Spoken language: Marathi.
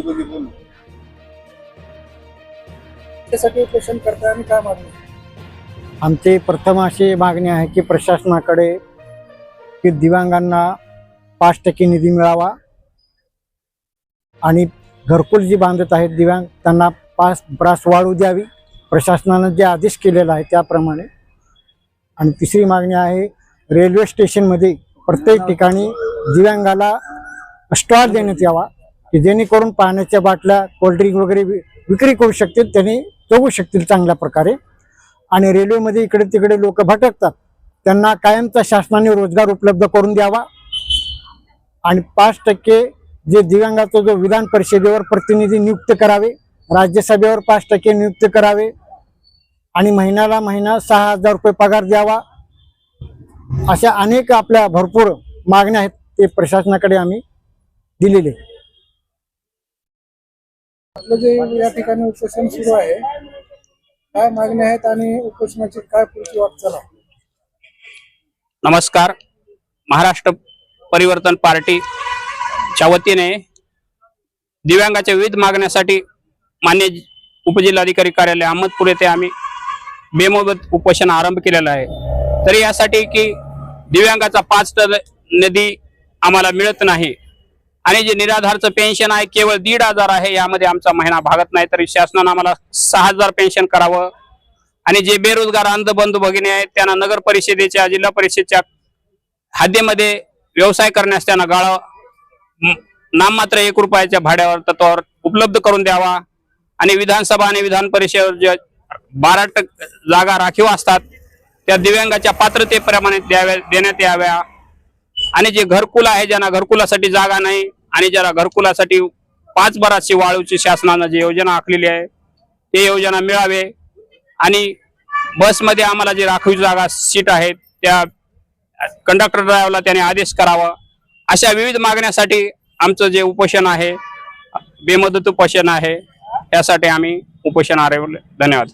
कधी कधी बोलू. त्यासाठी उपोषण करता आणि काय मागणी आमची प्रथम अशी मागणी आहे की प्रशासनाकडे की दिव्यांगांना पाच टक्के निधी मिळावा. आणि घरकुल जी बांधत आहेत दिव्यांग त्यांना पाच ब्रास वाढू द्यावी. प्रशासनानं जे आदेश केलेला आहे त्याप्रमाणे. आणि तिसरी मागणी आहे रेल्वे स्टेशनमध्ये प्रत्येक ठिकाणी दिव्यांगाला स्टॉल देण्यात यावा. की जेणेकरून पाण्याच्या बाटल्या कोल्ड्रिंक वगैरे वि- विक्री करू शकतील त्यांनी जगू शकतील चांगल्या प्रकारे. आणि रेल्वेमध्ये इकडे तिकडे लोक भटकतात. त्यांना कायमचा शासनाने रोजगार उपलब्ध करून द्यावा. आणि पाच टक्के जे दिव्यांगाचा जो विधान परिषदेवर प्रतिनिधी नियुक्त करावे राज्यसभेवर पाच टक्के नियुक्त करावे आणि महिन्याला महिना सहा हजार रुपये पगार द्यावा अशा अनेक आपल्या भरपूर मागण्या आहेत ते प्रशासनाकडे आम्ही दिलेले. आपलं जे या ठिकाणी उपोषण सुरू आहे काय मागणी आहेत आणि उपोषणाची काय पुढची वाटचाल आहे? नमस्कार. महाराष्ट्र परिवर्तन पार्टीच्या वतीने दिव्यांगाच्या विविध मागण्यासाठी मान्य उपजिल्हाधिकारी कार्यालय अहमदपूर येथे आम्ही बेमोबत उपोषण आरंभ केलेलं आहे. तरी यासाठी की दिव्यांगाचा पाच टन निधी आम्हाला मिळत नाही आणि जे निराधारचं पेन्शन आहे केवळ दीड हजार आहे यामध्ये आमचा महिना भागत नाही. तरी शासनानं आम्हाला सहा हजार पेन्शन करावं. आणि जे बेरोजगार अंधबंधू भगिनी आहेत त्यांना नगर परिषदेच्या जिल्हा परिषदेच्या हद्दीमध्ये व्यवसाय करण्यास त्यांना गाळा नाममात्र एक रुपयाच्या भाड्यावर तत्वावर उपलब्ध करून द्यावा. आणि विधानसभा आणि विधान परिषद ज्या बारा टक्के जागा राखीव असतात त्या दिव्यांगाच्या पात्रतेप्रमाणे द्याव्या देण्यात याव्या. आणि जे घरकुल आहे ज्यांना घरकुलासाठी जागा नाही आणि ज्याला घरकुलासाठी पाच बराचशी वाळूची शासनानं जी योजना आखलेली आहे ते योजना मिळावे आणि बसमध्ये आम्हाला जी राखीव जागा सीट आहेत त्या कंडक्टर ड्रायव्हरला त्याने आदेश करावा. अशा विविध मागण्यासाठी आमचं जे उपोषण आहे बेमदत उपोषण आहे त्यासाठी आम्ही उपोषण आरवले. धन्यवाद.